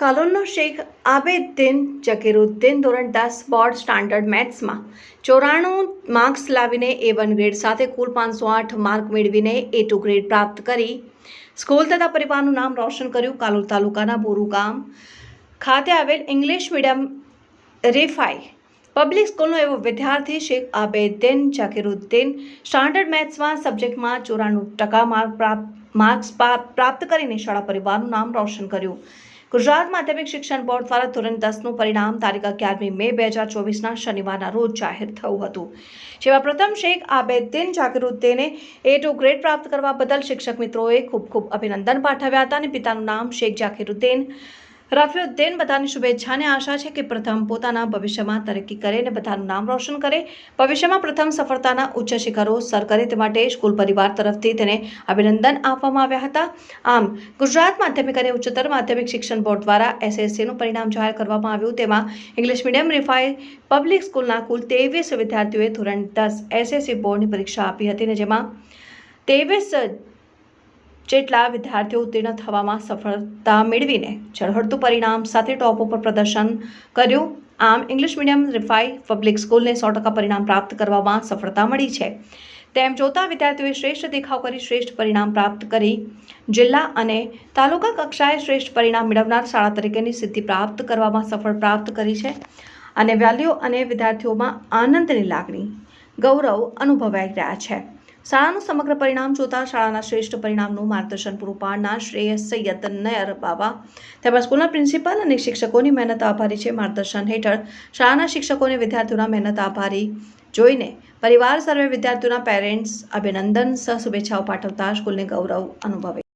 કાલોલનો શેખ આબેદ્દીન જકીરુદ્દીન ધોરણ દસ board standard મેથ્સમાં ચોરાણું માર્ક્સ લાવીને એ વન ગ્રેડ સાથે કુલ પાંચસો આઠ માર્ક મેળવીને એ ટુ ગ્રેડ પ્રાપ્ત કરી. સ્કૂલ તથા પરિવારનું નામ રોશન કર્યું કાલોલ તાલુકાના બોરુ ગામ. ખાતે આવેલ ઇંગ્લિશ મીડિયમ રેફાઈ પબ્લિક સ્કૂલનો એવો વિદ્યાર્થી શેખ આબેદ્દીન જકીરુદ્દીન સ્ટાન્ડર્ડ મેથ્સમાં સબ્જેક્ટમાં ચોરાણું ટકા માર્ક પ્રાપ્ત, માર્ક્સ પ્રાપ્ત કરીને શાળા પરિવારનું નામ રોશન કર્યું. ગુજરાત માધ્યમિક શિક્ષણ બોર્ડ દ્વારા ધોરણ દસનું પરિણામ તારીખ અગિયારમી મે બે હજાર ચોવીસના શનિવારના રોજ જાહેર થયું હતું. જેમાં પ્રથમ શેખ આબેદ્દીન જાકીરુદ્દીને એ ટુ ગ્રેડ પ્રાપ્ત કરવા બદલ શિક્ષક મિત્રોએ ખૂબ ખૂબ અભિનંદન પાઠવ્યા હતા અને પિતાનું નામ શેખ જાકીરુદ્દીન રફીઉદ્દીન બધાની શુભેચ્છાને આશા છે કે પ્રથમ પોતાના ભવિષ્યમાં તરક્કી કરે અને બધાનું નામ રોશન કરે. ભવિષ્યમાં પ્રથમ સફળતાના ઉચ્ચ શિખરો સર કરે તે માટે સ્કૂલ પરિવાર તરફથી તેને અભિનંદન આપવામાં આવ્યા હતા. આમ, ગુજરાત માધ્યમિક અને ઉચ્ચતર માધ્યમિક શિક્ષણ બોર્ડ દ્વારા એસએસસીનું પરિણામ જાહેર કરવામાં આવ્યું. તેમાં ઇંગ્લિશ મીડિયમ રિફાઈ પબ્લિક સ્કૂલના કુલ ત્રેવીસ વિદ્યાર્થીઓએ ધોરણ દસ એસએસસી બોર્ડની પરીક્ષા આપી હતી અને જેમાં ત્રેવીસ જેટલા વિદ્યાર્થીઓ ઉત્તીર્ણ થવામાં સફળતા મેળવીને ઝળહળતું પરિણામ સાથે ટોપ ઉપર પ્રદર્શન કર્યું. આમ ઇંગ્લિશ મીડિયમ રિફાઈ પબ્લિક સ્કૂલને સો ટકા પરિણામ પ્રાપ્ત કરવામાં સફળતા મળી છે. તેમ જોતા વિદ્યાર્થીઓએ શ્રેષ્ઠ દેખાવ કરી શ્રેષ્ઠ પરિણામ પ્રાપ્ત કરી. જિલ્લા અને તાલુકા કક્ષાએ શ્રેષ્ઠ પરિણામ મેળવનાર શાળા તરીકેની સિદ્ધિ પ્રાપ્ત કરવામાં સફળ પ્રાપ્ત કરી છે અને વાલીઓ અને વિદ્યાર્થીઓમાં આનંદની લાગણી, ગૌરવ અનુભવાઈ રહ્યા છે. શાળાનું સમગ્ર પરિણામ જોતા શાળાના શ્રેષ્ઠ પરિણામનું માર્ગદર્શન પૂરું પાડનાર શ્રેયસ સૈયદ નયર બાબા. તેમજ સ્કૂલના પ્રિન્સિપાલ અને શિક્ષકોની મહેનત આભારી છે માર્ગદર્શન હેઠળ. શાળાના શિક્ષકોને વિદ્યાર્થીઓના મહેનત આભારી જોઈને પરિવાર સર્વે વિદ્યાર્થીઓના પેરેન્ટ્સ અભિનંદન સહ શુભેચ્છાઓ પાઠવતા સ્કૂલને ગૌરવ અનુભવે.